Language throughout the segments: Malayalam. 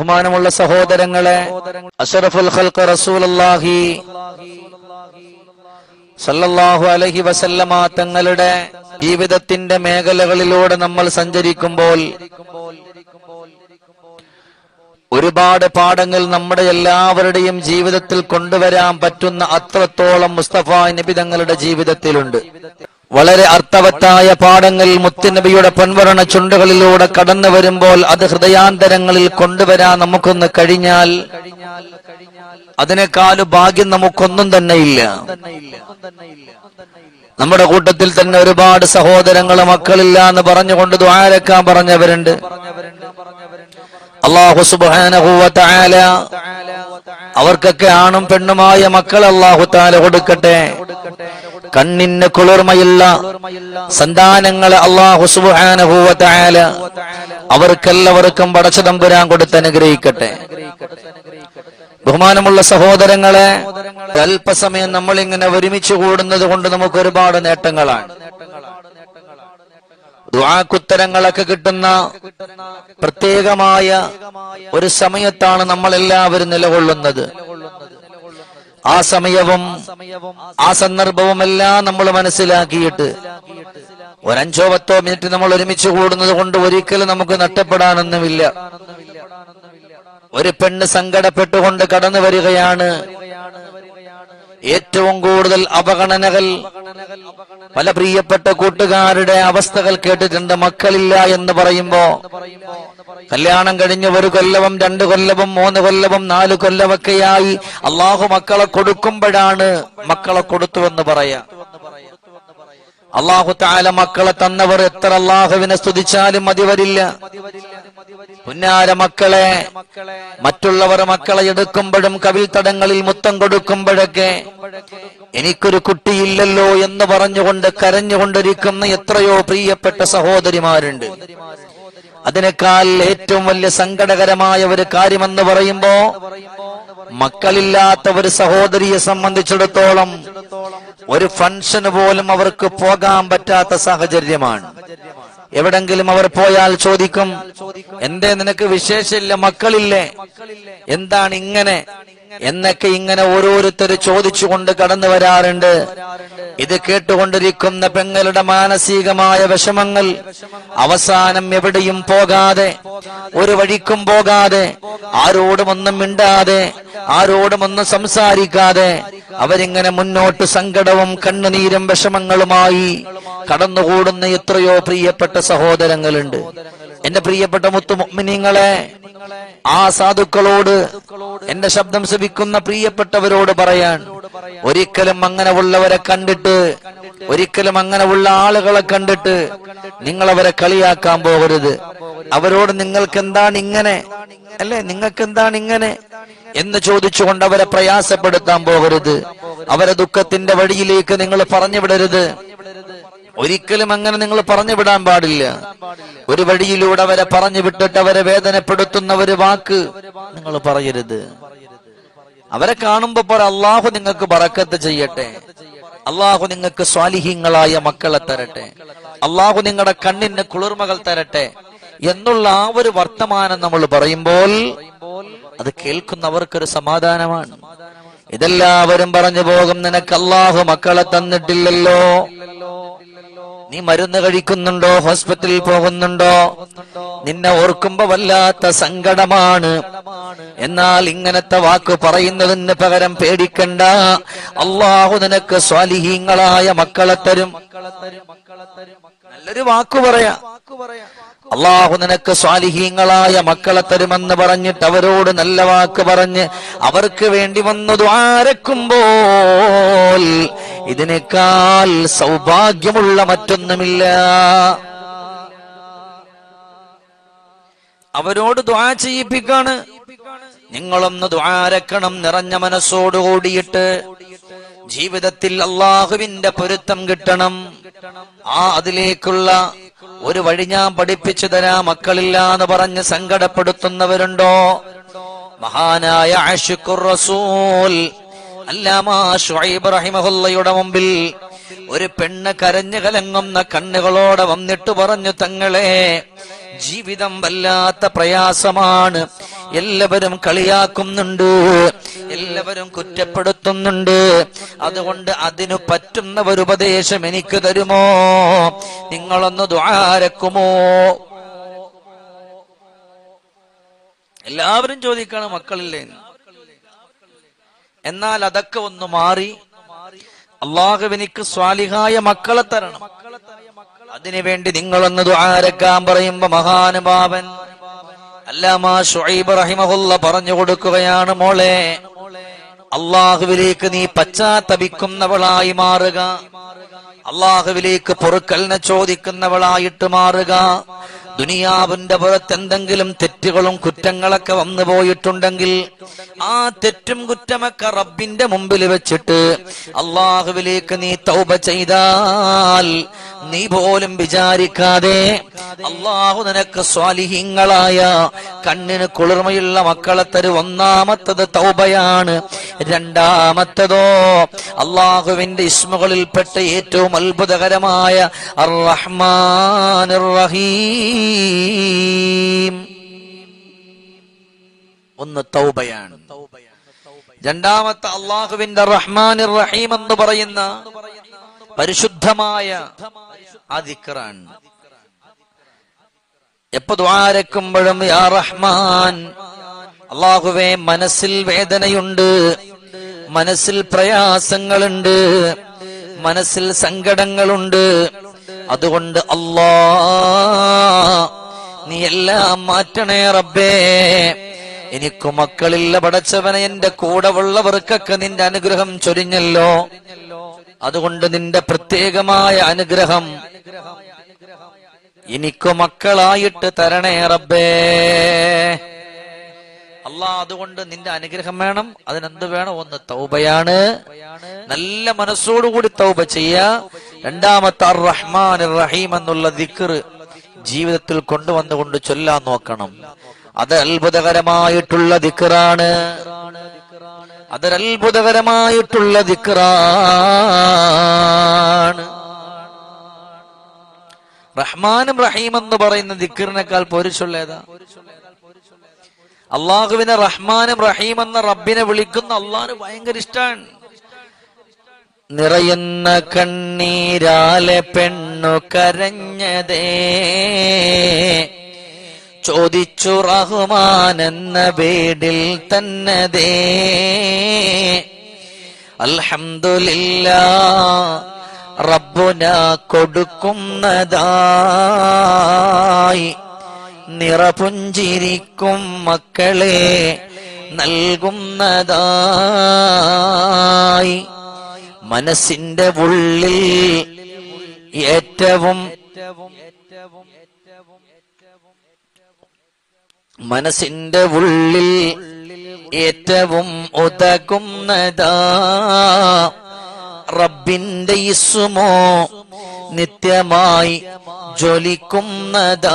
ബഹുമാനമുള്ള സഹോദരങ്ങളെ അഷറഫുൽ ഖൽഖ് റസൂലുള്ളാഹി സല്ലല്ലാഹു അലൈഹി വസല്ലമ തങ്ങളുടെ ജീവിതത്തിന്റെ മേഖലകളിലൂടെ നമ്മൾ സഞ്ചരിക്കുമ്പോൾ ഒരുപാട് പാഠങ്ങൾ നമ്മുടെ എല്ലാവരുടെയും ജീവിതത്തിൽ കൊണ്ടുവരാൻ പറ്റുന്ന അത്രത്തോളം മുസ്തഫ നബി തങ്ങളുടെ ജീവിതത്തിലുണ്ട്. വളരെ അർത്ഥവത്തായ പാഠങ്ങൾ മുത്തുനബിയുടെ പൊൻവരണ ചുണ്ടുകളിലൂടെ കടന്നു വരുമ്പോൾ അത് ഹൃദയാന്തരങ്ങളിൽ കൊണ്ടുവരാൻ നമുക്കൊന്ന് കഴിഞ്ഞാൽ അതിനേക്കാൾ ഭാഗ്യം നമുക്കൊന്നും തന്നെ ഇല്ല നമ്മുടെ കൂട്ടത്തിൽ തന്നെ ഒരുപാട് സഹോദരങ്ങളെ മക്കളില്ല എന്ന് പറഞ്ഞുകൊണ്ട് ദ്വാരക്കാൻ പറഞ്ഞവരുണ്ട്. അള്ളാഹു സുബാനഹുല അവർക്കൊക്കെ ആണും പെണ്ണുമായ മക്കൾ അള്ളാഹു താല കൊടുക്കട്ടെ. കണ്ണിന് കുളിർമയുള്ള സന്താനങ്ങളെ അള്ളാഹു സുബാനഹുവ താല അവർക്കെല്ലാവർക്കും പടച്ചതമ്പുരാൻ കൊടുത്ത് അനുഗ്രഹിക്കട്ടെ. ബഹുമാനമുള്ള സഹോദരങ്ങളെ അല്പസമയം നമ്മൾ ഇങ്ങനെ ഒരുമിച്ച് കൂടുന്നത് കൊണ്ട് നമുക്ക് ഒരുപാട് നേട്ടങ്ങളാണ്. ദുആക്കുത്തരങ്ങളൊക്കെ കിട്ടുന്ന പ്രത്യേകമായ ഒരു സമയത്താണ് നമ്മൾ എല്ലാവരും നിലകൊള്ളുന്നത്. ആ സമയവും ആ സന്ദർഭവും എല്ലാം നമ്മൾ മനസ്സിലാക്കിയിട്ട് ഒരഞ്ചോ പത്തോ മിനിറ്റ് നമ്മൾ ഒരുമിച്ച് കൂടുന്നത് കൊണ്ട് ഒരിക്കലും നമുക്ക് നഷ്ടപ്പെടാനൊന്നുമില്ല. ഒരു പെണ്ണ് സങ്കടപ്പെട്ടുകൊണ്ട് കടന്നു വരികയാണ്. ഏറ്റവും കൂടുതൽ അപഗണനകൾ പല പ്രിയപ്പെട്ട കൂട്ടുകാരുടെ അവസ്ഥകൾ കേട്ടിട്ടുണ്ട്. മക്കളില്ല എന്ന് പറയുമ്പോ കല്യാണം കഴിഞ്ഞ് ഒരു കൊല്ലവും രണ്ട് കൊല്ലവും മൂന്ന് കൊല്ലവും നാല് കൊല്ലമൊക്കെയായി അള്ളാഹു മക്കളെ കൊടുക്കുമ്പോഴാണ് മക്കളെ കൊടുത്തു എന്ന് പറയാ. അള്ളാഹു താല മക്കളെ തന്നവർ എത്ര അള്ളാഹുവിനെ സ്തുതിച്ചാലും മതി വരില്ല. പുന്നാര മക്കളെ മറ്റുള്ളവർ മക്കളെ എടുക്കുമ്പോഴും കവിൽ തടങ്ങളിൽ മുത്തം കൊടുക്കുമ്പോഴൊക്കെ എനിക്കൊരു കുട്ടിയില്ലല്ലോ എന്ന് പറഞ്ഞുകൊണ്ട് കരഞ്ഞുകൊണ്ടിരിക്കുന്ന എത്രയോ പ്രിയപ്പെട്ട സഹോദരിമാരുണ്ട്. അതിനേക്കാൾ ഏറ്റവും വലിയ സങ്കടകരമായ ഒരു കാര്യമെന്ന് പറയുമ്പോ മക്കളില്ലാത്ത ഒരു സഹോദരിയെ സംബന്ധിച്ചിടത്തോളം ഒരു ഫംഗ്ഷന് പോലും അവർക്ക് പോകാൻ പറ്റാത്ത സാഹചര്യമാണ്. എവിടെങ്കിലും അവർ പോയാൽ ചോദിക്കും എന്തേ നിനക്ക് വിശേഷമില്ല? മക്കളില്ലേ? എന്താണ് ഇങ്ങനെ? എന്നൊക്കെ ഇങ്ങനെ ഓരോരുത്തർ ചോദിച്ചുകൊണ്ട് കടന്നു വരാറുണ്ട്. ഇത് കേട്ടുകൊണ്ടിരിക്കുന്ന പെങ്ങളുടെ മാനസികമായ വിഷമങ്ങൾ അവസാനം എവിടെയും പോകാതെ ഒരു വഴിക്കും പോകാതെ ആരോടും ഒന്നും മിണ്ടാതെ ആരോടും ഒന്നും സംസാരിക്കാതെ അവരിങ്ങനെ മുന്നോട്ട് സങ്കടവും കണ്ണുനീരും വിഷമങ്ങളുമായി കടന്നുകൂടുന്ന എത്രയോ പ്രിയപ്പെട്ട സഹോദരങ്ങളുണ്ട്. എന്റെ പ്രിയപ്പെട്ട മുത്തുമിനിങ്ങളെ ആ സാധുക്കളോട് എന്റെ ശബ്ദം ശ്രവിക്കുന്ന പ്രിയപ്പെട്ടവരോട് പറയാൻ ഒരിക്കലും അങ്ങനെ ഉള്ളവരെ കണ്ടിട്ട് ഒരിക്കലും അങ്ങനെ ഉള്ള ആളുകളെ കണ്ടിട്ട് നിങ്ങൾ അവരെ കളിയാക്കാൻ പോകരുത്. അവരോട് നിങ്ങൾക്ക് എന്താണ് ഇങ്ങനെ അല്ലെ? നിങ്ങൾക്ക് എന്താണ് ഇങ്ങനെ എന്ന് ചോദിച്ചുകൊണ്ട് അവരെ പ്രയാസപ്പെടുത്താൻ പോകരുത്. അവരെ ദുഃഖത്തിന്റെ വഴിയിലേക്ക് നിങ്ങൾ പറഞ്ഞു വിടരുത് ഒരിക്കലും അങ്ങനെ നിങ്ങൾ പറഞ്ഞു വിടാൻ പാടില്ല. ഒരു വഴിയിലൂടെ അവരെ പറഞ്ഞു വിട്ടിട്ട് അവരെ വേദനപ്പെടുത്തുന്ന ഒരു വാക്ക് നിങ്ങൾ പറയരുത്. അവരെ കാണുമ്പോ പറ അള്ളാഹു നിങ്ങൾക്ക് ബറക്കത്ത് ചെയ്യട്ടെ. അള്ളാഹു നിങ്ങൾക്ക് സ്വാലിഹീങ്ങളായ മക്കളെ തരട്ടെ. അള്ളാഹു നിങ്ങളുടെ കണ്ണിന് കുളിർമകൾ തരട്ടെ. എന്നുള്ള ആ ഒരു വർത്തമാനം നമ്മൾ പറയുമ്പോൾ അത് കേൾക്കുന്നവർക്കൊരു സമാധാനമാണ്. ഇതെല്ലാവരും പറഞ്ഞു പോകും നിനക്ക് അള്ളാഹു മക്കളെ തന്നിട്ടില്ലല്ലോ. നീ മരുന്ന് കഴിക്കുന്നുണ്ടോ? ഹോസ്പിറ്റലിൽ പോകുന്നുണ്ടോ? നിന്നെ ഓർക്കുമ്പോ വല്ലാത്ത സങ്കടമാണ്. എന്നാൽ ഇങ്ങനത്തെ വാക്ക് പറയുന്നതിന് പകരം പേടിക്കണ്ട. അള്ളാഹു നിനക്ക് സ്വാലിഹീങ്ങളായ മക്കളെ തരും. നല്ലൊരു വാക്ക് പറയാ. അള്ളാഹു നിനക്ക് സ്വാലിഹീങ്ങളായ മക്കളെ തരുമെന്ന് പറഞ്ഞിട്ട് അവരോട് നല്ല വാക്ക് പറഞ്ഞ് അവർക്ക് വേണ്ടി വന്നതു ആരക്കുമ്പോൾ ഇതിനേക്കാൾ സൗഭാഗ്യമുള്ള മറ്റൊന്നുമില്ല. അവരോട് ദ്വാ ചെയ്യിപ്പിക്കാണ്. നിങ്ങളൊന്ന് ദ്വാരക്കണം നിറഞ്ഞ മനസ്സോട് കൂടിയിട്ട് ജീവിതത്തിൽ അള്ളാഹുവിന്റെ പൊരുത്തം കിട്ടണം. ആ അതിലേക്കുള്ള ഒരു വഴി ഞാൻ പഠിപ്പിച്ചു തരാ മക്കളില്ലാന്ന് പറഞ്ഞ് സങ്കടപ്പെടുത്തുന്നവരുണ്ടോ? മഹാനായ ആഷിഖുർ റസൂൽ അല്ലാമാ മുമ്പിൽ ഒരു പെണ്ണ് കരഞ്ഞു കലങ്ങുന്ന കണ്ണുകളോടെ വന്നിട്ട് പറഞ്ഞു തങ്ങളെ ജീവിതം വല്ലാത്ത പ്രയാസമാണ്. എല്ലാവരും കളിയാക്കുന്നുണ്ട്. എല്ലാവരും കുറ്റപ്പെടുത്തുന്നുണ്ട്. അതുകൊണ്ട് അതിനു പറ്റുന്ന ഒരു ഉപദേശം എനിക്ക് തരുമോ? നിങ്ങളൊന്ന് ദ്വാരക്കുമോ എല്ലാവരും ചോദിക്കാണ് മക്കളില്ലേ? എന്നാൽ അതൊക്കെ ഒന്ന് മാറി. അള്ളാഹുവിനിക്ക് സ്വാലിഹായ മക്കളെ തരണം. അതിനുവേണ്ടി നിങ്ങളൊന്ന് ദ്വാരക്കാൻ പറയുമ്പോ മഹാനുഭാവൻ അല്ലാമാ ഷുഐബ് റഹിമഹുല്ല പറഞ്ഞു കൊടുക്കുകയാണ് മോളെ അള്ളാഹുവിലേക്ക് നീ പശ്ചാത്തപിക്കുന്നവളായി മാറുക. അള്ളാഹുവിലേക്ക് പൊറുക്കലിനെ ചോദിക്കുന്നവളായിട്ട് മാറുക. ദുനിയാവിന്റെ പുറത്ത് എന്തെങ്കിലും തെറ്റുകളും കുറ്റങ്ങളൊക്കെ വന്നു പോയിട്ടുണ്ടെങ്കിൽ ആ തെറ്റും കുറ്റമൊക്കെ റബ്ബിന്റെ മുമ്പിൽ വെച്ചിട്ട് അള്ളാഹുവിലേക്ക് നീ തൗബ ചെയ്താൽ നീ പോലും വിചാരിക്കാതെ അള്ളാഹു നിനക്ക് സ്വാലിഹീങ്ങളായ കണ്ണിന് കുളിർമയുള്ള മക്കളെ തരും ഒന്നാമത്തത് തൗബയാണ്. രണ്ടാമത്തതോ അള്ളാഹുവിന്റെ ഇസ്മുകളിൽപ്പെട്ട ഏറ്റവും അത്ഭുതകരമായ റഹ്മാൻ റഹീം. ഒന്ന് തൗബയാണ്. രണ്ടാമത്തെ അള്ളാഹുവിന്റെ റഹ്മാൻ റഹീം എന്ന് പറയുന്ന പരിശുദ്ധമായ ആ ദിക്റാണ്. എപ്പോ ദ്വാരക്കുമ്പോഴും യാ റഹ്മാൻ അള്ളാഹുവെ മനസ്സിൽ വേദനയുണ്ട് മനസ്സിൽ പ്രയാസങ്ങളുണ്ട് മനസ്സിൽ സങ്കടങ്ങളുണ്ട് അതുകൊണ്ട് അല്ലാ നീ എല്ലാം മാറ്റണേ റബ്ബേ. എനിക്ക് മക്കളില്ല പടച്ചവനെ എന്റെ കൂടെ ഉള്ളവർക്കൊക്കെ നിന്റെ അനുഗ്രഹം ചൊരിഞ്ഞല്ലോ. അതുകൊണ്ട് നിന്റെ പ്രത്യേകമായ അനുഗ്രഹം എനിക്ക് മക്കളായിട്ട് തരണേ റബ്ബേ. അല്ലാ അതുകൊണ്ട് നിന്റെ അനുഗ്രഹം വേണം. അതിനെന്ത് വേണം? ഒന്ന് തൗബയാണ്. നല്ല മനസ്സോടുകൂടി തൗബ ചെയ്യ. രണ്ടാമത്തെ അർ റഹ്മാൻ റഹീം എന്നുള്ള ദിക്ർ ജീവിതത്തിൽ കൊണ്ടുവന്നുകൊണ്ട് ചൊല്ലാൻ നോക്കണം. അത് അത്ഭുതകരമായിട്ടുള്ള ദിക്കറാണ് അതൊരത്ഭുതകരമായിട്ടുള്ള ദിക്കറാണ് റഹ്മാനും റഹീം എന്ന് പറയുന്ന ദിക്കറിനേക്കാൾ പോരിച്ചുള്ള ഏതാ അള്ളാഹുവിനെ റഹ്മാനും റഹീം എന്ന റബ്ബിനെ വിളിക്കുന്ന അള്ളാഹിന് ഭയങ്കര ഇഷ്ടമാണ് നിറയുന്ന കണ്ണീരാലെ പെണ്ണു കരഞ്ഞതേ. ചോദിച്ചു റഹ്മാൻ എന്ന വീടിൽ തന്നതേ. അൽഹംദുലില്ലാ റബ്ബുന കൊടുക്കുന്നതായി. നിറപുഞ്ചിരിക്കും മക്കളെ നൽകുന്നതായി മനസ്സിന്റെ ഉള്ളിൽ ഏറ്റവും മനസ്സിന്റെ ഉള്ളിൽ ഏറ്റവും ഉതകുന്നതാ. റബ്ബിന്റെ ഇസുമോ നിത്യമായി ജ്വലിക്കുന്നതാ.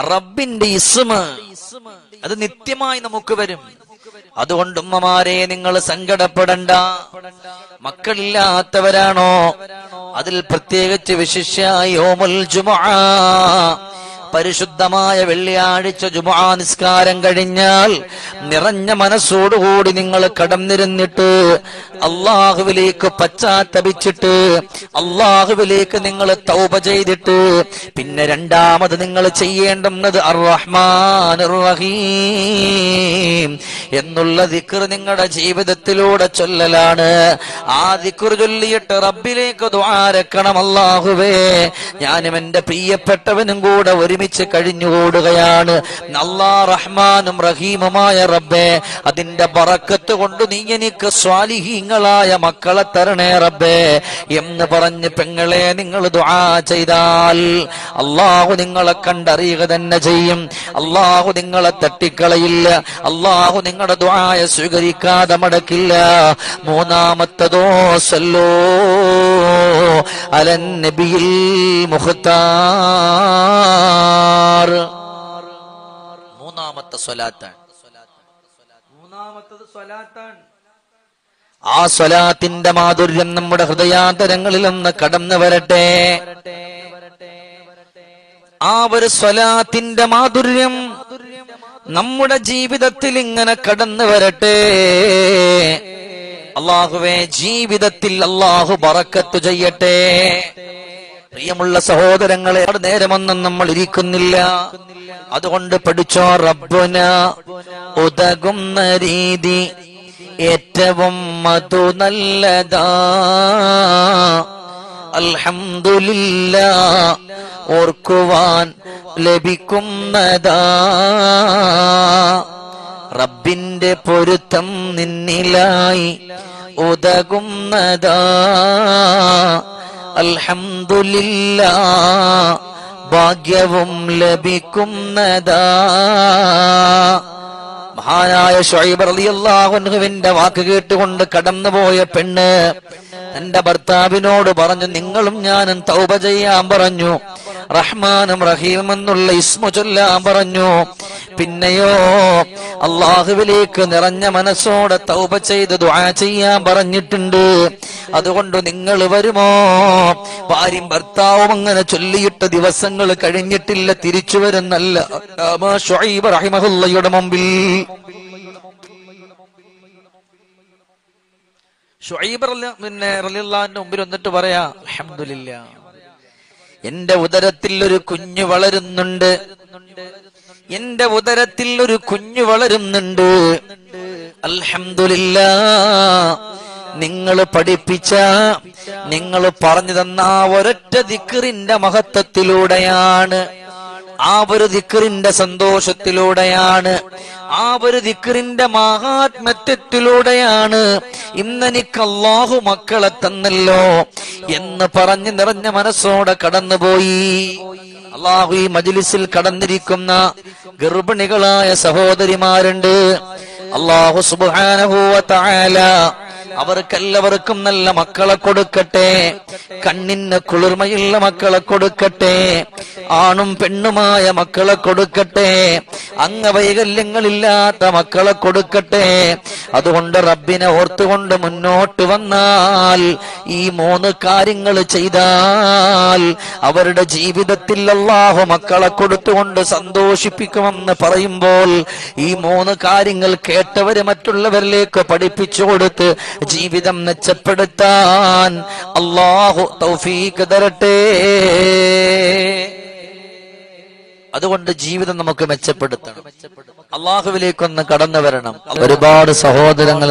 റബ്ബിന്റെ ഇസ്മ അത് നിത്യമായി നമുക്ക് വരും. അതുകൊണ്ട് ഉമ്മമാരെ നിങ്ങൾ സങ്കടപ്പെടണ്ട. മക്കളില്ലാത്തവരാണോ? അതിൽ പ്രത്യേകിച്ച് വിശിഷ്യായി ഓമുൽ ജുമുഅ. പരിശുദ്ധമായ വെള്ളിയാഴ്ച ജുമാ നിസ്കാരം കഴിഞ്ഞാൽ നിറഞ്ഞ മനസ്സോടുകൂടി നിങ്ങൾ കടന്നിരുന്നിട്ട് അള്ളാഹുവിലേക്ക് പശ്ചാത്തപിച്ചിട്ട് അള്ളാഹുവിലേക്ക് നിങ്ങൾ തൗപ ചെയ്തിട്ട് പിന്നെ രണ്ടാമത് നിങ്ങൾ ചെയ്യേണ്ടുന്നത് റഹീം എന്നുള്ള ദിക്കർ നിങ്ങളുടെ ജീവിതത്തിലൂടെ ചൊല്ലലാണ്. ആ ദിക്കർ ചൊല്ലിയിട്ട് റബ്ബിലേക്ക് ദ്വാരക്കണം അള്ളാഹുവേ ഞാനും എന്റെ പ്രിയപ്പെട്ടവനും കൂടെ ഒരുമിച്ച് കഴിഞ്ഞുകൂടുകയാണ്. നല്ല റഹ്മാനും റഹീമുമായ റബ്ബേ അതിന്റെ പറക്കത്ത് കൊണ്ട് നീ എനിക്ക് സ്വാലിഹീങ്ങളായ മക്കളെ തരണേ റബ്ബേ എന്ന് പറഞ്ഞ് പെങ്ങളെ നിങ്ങൾ ദുആ ചെയ്താൽ അള്ളാഹു നിങ്ങളെ കണ്ടറിയുക തന്നെ ചെയ്യും. അള്ളാഹു നിങ്ങളെ തട്ടിക്കളയില്ല. അള്ളാഹു നിങ്ങളുടെ ദ്വായ സ്വീകരിക്കാതെ മടക്കില്ല. മൂന്നാമത്തതോ സല്ലോ അലൻ നബിയിൽ മൂന്നാമത്തെ സ്വലാത്താണ്. മൂന്നാമത്തത് സ്വലാത്താണ്. ആ സ്വലാത്തിന്റെ മാധുര്യം നമ്മുടെ ഹൃദയാന്തരങ്ങളിൽ ഒന്ന് കടന്നു വരട്ടെ. ആ ഒരു സ്വലാത്തിന്റെ മാധുര്യം നമ്മുടെ ജീവിതത്തിൽ ഇങ്ങനെ കടന്നു വരട്ടെ. അള്ളാഹുവെ ജീവിതത്തിൽ അള്ളാഹു പറക്കത്തു ചെയ്യട്ടെ. പ്രിയമുള്ള സഹോദരങ്ങളെ നേരമൊന്നും നമ്മൾ ഇരിക്കുന്നില്ല. അതുകൊണ്ട് പഠിച്ചോ റബ്ബുന ഉതകുന്ന രീതി ഏറ്റവും മതു നല്ലതാ. അൽഹംദുലില്ല ഓർക്കുവാൻ ലഭിക്കുന്നതാ. റബ്ബിന്റെ പൊരുത്തം നിന്നിലായി ഉതകുന്നതാ. അൽഹംദുലില്ല ഭാഗ്യവും ലഭിക്കുന്നതാ. മഹാനായ ഷൈബർ റളിയല്ലാഹു അൻഹുവിന്റെ വാക്ക് കേട്ടുകൊണ്ട് കടന്നുപോയ പെണ്ണ് തന്റെ ഭർത്താവിനോട് പറഞ്ഞു നിങ്ങളും ഞാനും തൗബ ചെയ്യാൻ പറഞ്ഞു റഹ്മാനും റഹീമെന്നുള്ള ഇസ്മു ചൊല്ലാൻ പറഞ്ഞു. പിന്നെയോ അള്ളാഹുവിലേക്ക് നിറഞ്ഞ മനസ്സോടെ തൗപ ചെയ്ത് ദുആ ചെയ്യാൻ പറഞ്ഞിട്ടുണ്ട്. അതുകൊണ്ട് നിങ്ങൾ വരുമോ? ഭാര്യയും ഭർത്താവും അങ്ങനെ ചൊല്ലിയിട്ട ദിവസങ്ങൾ കഴിഞ്ഞിട്ടില്ല തിരിച്ചു വരുന്നല്ല. റഹിമഹുല്ലയുടെ മുമ്പിൽ. റളി- പിന്നെ റലിള്ളാന്റെ മുമ്പിൽ വന്നിട്ട് പറയാ എന്റെ ഉദരത്തിൽ ഒരു കുഞ്ഞു വളരുന്നുണ്ട്. എന്റെ ഉദരത്തിൽ ഒരു കുഞ്ഞു വളരുന്നുണ്ട്. അൽഹംദുലില്ലാ നിങ്ങൾ പഠിപ്പിച്ച നിങ്ങൾ പറഞ്ഞു തന്ന ആ ഒരൊറ്റ ദിക്കറിന്റെ മഹത്വത്തിലൂടെയാണ് ആ ഒരു ദിക്കറിന്റെ സന്തോഷത്തിലൂടെയാണ് ആ ഒരു ദിക്കറിന്റെ മഹാത്മത്വത്തിലൂടെയാണ് ഇന്നെനിക്ക് അള്ളാഹു മക്കളെ തന്നല്ലോ എന്ന് പറഞ്ഞു നിറഞ്ഞ മനസ്സോടെ കടന്നുപോയി. അള്ളാഹു ഈ മജിലിസിൽ കടന്നിരിക്കുന്ന ഗർഭിണികളായ സഹോദരിമാരുണ്ട്. അള്ളാഹു സുബാനഹൂവ അവർക്കെല്ലാവർക്കും നല്ല മക്കളെ കൊടുക്കട്ടെ. കണ്ണിന് കുളിർമയുള്ള മക്കളെ കൊടുക്കട്ടെ. ആണും പെണ്ണുമായ മക്കളെ കൊടുക്കട്ടെ. അംഗവൈകല്യങ്ങളില്ലാത്ത മക്കളെ കൊടുക്കട്ടെ. അതുകൊണ്ട് റബ്ബിനെ ഓർത്തുകൊണ്ട് മുന്നോട്ട് വന്നാൽ ഈ മൂന്ന് കാര്യങ്ങൾ ചെയ്താൽ അവരുടെ ജീവിതത്തിൽ അള്ളാഹു മക്കളെ കൊടുത്തുകൊണ്ട് സന്തോഷിപ്പിക്കുമെന്ന് പറയുമ്പോൾ ഈ മൂന്ന് കാര്യങ്ങൾ കേട്ടവര് മറ്റുള്ളവരിലേക്ക് പഠിപ്പിച്ചു കൊടുത്ത് ജീവിതം മെച്ചപ്പെടുത്താൻ അള്ളാഹു തൗഫീഖ് തരട്ടെ. അതുകൊണ്ട് ജീവിതം നമുക്ക് മെച്ചപ്പെടുത്തണം. അള്ളാഹുവിലേക്കൊന്ന് കടന്നു വരണം. ഒരുപാട് സഹോദരങ്ങൾ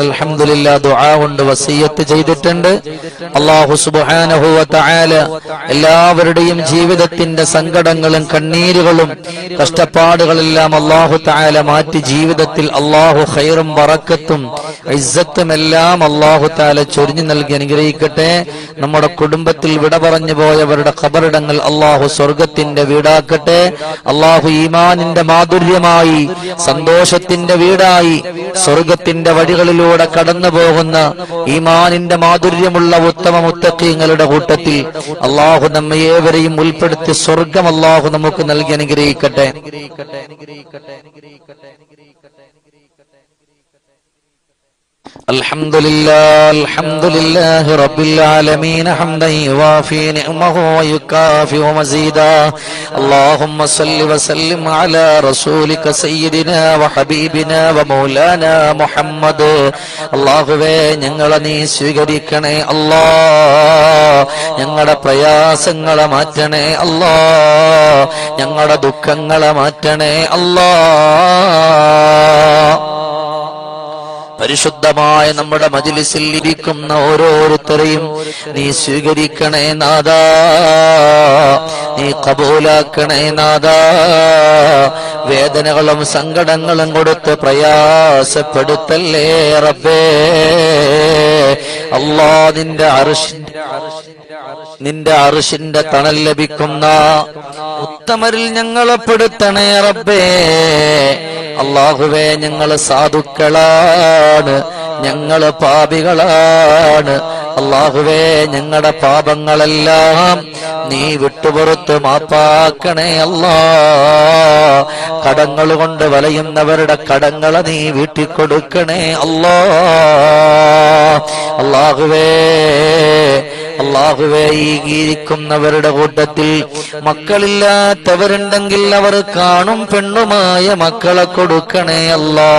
ദുആ കൊണ്ട് വസീയത്ത് ചെയ്തിട്ടുണ്ട്. അള്ളാഹു സുബ്ഹാനഹു വ എല്ലാവരുടെയും ജീവിതത്തിന്റെ സങ്കടങ്ങളും കണ്ണീരുകളും കഷ്ടപ്പാടുകളെല്ലാം അള്ളാഹു തആല മാറ്റി ജീവിതത്തിൽ അള്ളാഹു ഖൈറും വറക്കത്തും ഇസ്സത്തും എല്ലാം അള്ളാഹു തആല ചൊരിഞ്ഞു നൽകി അനുഗ്രഹിക്കട്ടെ. നമ്മുടെ കുടുംബത്തിൽ വിട പറഞ്ഞു പോയവരുടെ ഖബറിടങ്ങൾ അള്ളാഹു സ്വർഗത്തിന്റെ വീടാക്കട്ടെ. അള്ളാഹു ഈമാനിന്റെ മാധുര്യമായി സന്തോഷത്തിന്റെ വീടായി സ്വർഗത്തിന്റെ വഴികളിലൂടെ കടന്നു പോകുന്ന ഈമാനിന്റെ മാധുര്യമുള്ള ഉത്തമ മുത്തക്കീങ്ങളുടെ കൂട്ടത്തിൽ അള്ളാഹു നമ്മെ ഏവരെയും ഉൾപ്പെടുത്തി സ്വർഗം അള്ളാഹു നമുക്ക് നൽകി അനുഗ്രഹിക്കട്ടെ. الحمد لله الحمد لله رب العالمين حمدا يوافي نعمه ويكافئ مزيدا اللهم صل وسلم على رسولك سيدنا وحبيبنا ومولانا محمد അള്ളാഹുവേ ഞങ്ങളെ നീ സ്വീകരിക്കണേ അല്ലാ ഞങ്ങളുടെ പ്രയാസങ്ങളെ മാറ്റണേ അല്ലാ ഞങ്ങളുടെ ദുഃഖങ്ങളെ മാറ്റണേ അല്ലാ പരിശുദ്ധമായ നമ്മുടെ മജിലിസിൽ ഇരിക്കുന്ന ഓരോരുത്തരെയും നീ സ്വീകരിക്കണേ നാദാ നീ കബൂലാക്കണേ നാദാ വേദനകളും സങ്കടങ്ങളും കൊടുത്ത് പ്രയാസപ്പെടുത്തല്ലേ റബ്ബേ? അല്ലാ നിന്റെ അറിഷിന്റെ നിന്റെ അറിഷിന്റെ തണൽ ലഭിക്കുന്ന ഉത്തമരിൽ ഞങ്ങളെ പെടുത്തണേ റബ്ബേ. അള്ളാഹുവേ ഞങ്ങൾ സാധുക്കളാണ്. ഞങ്ങൾ പാപികളാണ്. അള്ളാഹുവേ ഞങ്ങളുടെ പാപങ്ങളെല്ലാം നീ വിട്ടുപുറത്ത് മാപ്പാക്കണേ അല്ലാ. കടങ്ങൾ കൊണ്ട് വലയുന്നവരുടെ കടങ്ങളെ നീ വീട്ടിക്കൊടുക്കണേ അല്ലാ. അള്ളാഹുവേ അള്ളാഹുവേ ഈ കൂട്ടത്തിൽ മക്കളില്ലാത്തവരുണ്ടെങ്കിൽ അവർ കാണും പെണ്ണുമായ മക്കളെ കൊടുക്കണേ അല്ലാ.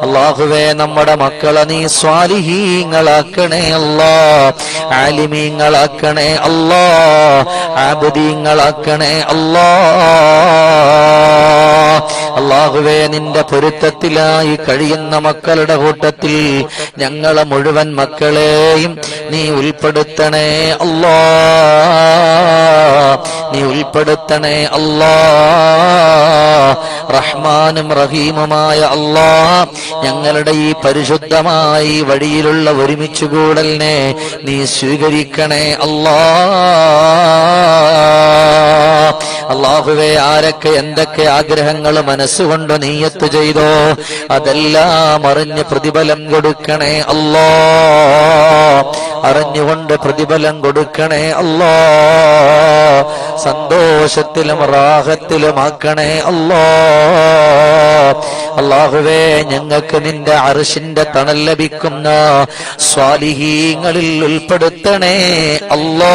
അള്ളാഹുവേ നമ്മുടെ മക്കളെ നീ സ്വാലിഹീങ്ങളാക്കണേ അല്ലാ. ആലിമീങ്ങളാക്കണേ അല്ലാ. ആബുദീങ്ങളാക്കണേ അല്ലാ. അള്ളാഹുവേ നിന്റെ പൊരുത്തത്തിലായി കഴിയുന്ന മക്കളുടെ കൂട്ടത്തിൽ ഞങ്ങളെ മുഴുവൻ മക്കളെയും നീ ഉൾപ്പെടുത്തണേ അല്ലാ. നീ ഉൾപ്പെടുത്തണേ അല്ലാ. റഹ്മാനും റഹീമുമായ അല്ലാ. ഞങ്ങളുടെ ഈ പരിശുദ്ധമായി വഴിയിലുള്ള ഒരുമിച്ച് കൂടലിനെ നീ സ്വീകരിക്കണേ അല്ലാ. അള്ളാഹുവെ ആരൊക്കെ എന്തൊക്കെ ആഗ്രഹങ്ങൾ മനസ്സുകൊണ്ട് നീയത്ത് ചെയ്തോ അതെല്ലാം അറിഞ്ഞ് പ്രതിഫലം കൊടുക്കണേ അല്ലോ. അറിഞ്ഞുകൊണ്ട് പ്രതിഫലം കൊടുക്കണേ അല്ലോ. സന്തോഷത്തിലും റാഹത്തിലുമാക്കണേ അല്ലോ. അള്ളാഹുവേ ഞങ്ങൾക്ക് നിന്റെ അറിഷിന്റെ തണൽ ലഭിക്കുന്ന സ്വാലിഹീങ്ങളിൽ ഉൾപ്പെടുത്തണേ അല്ലോ.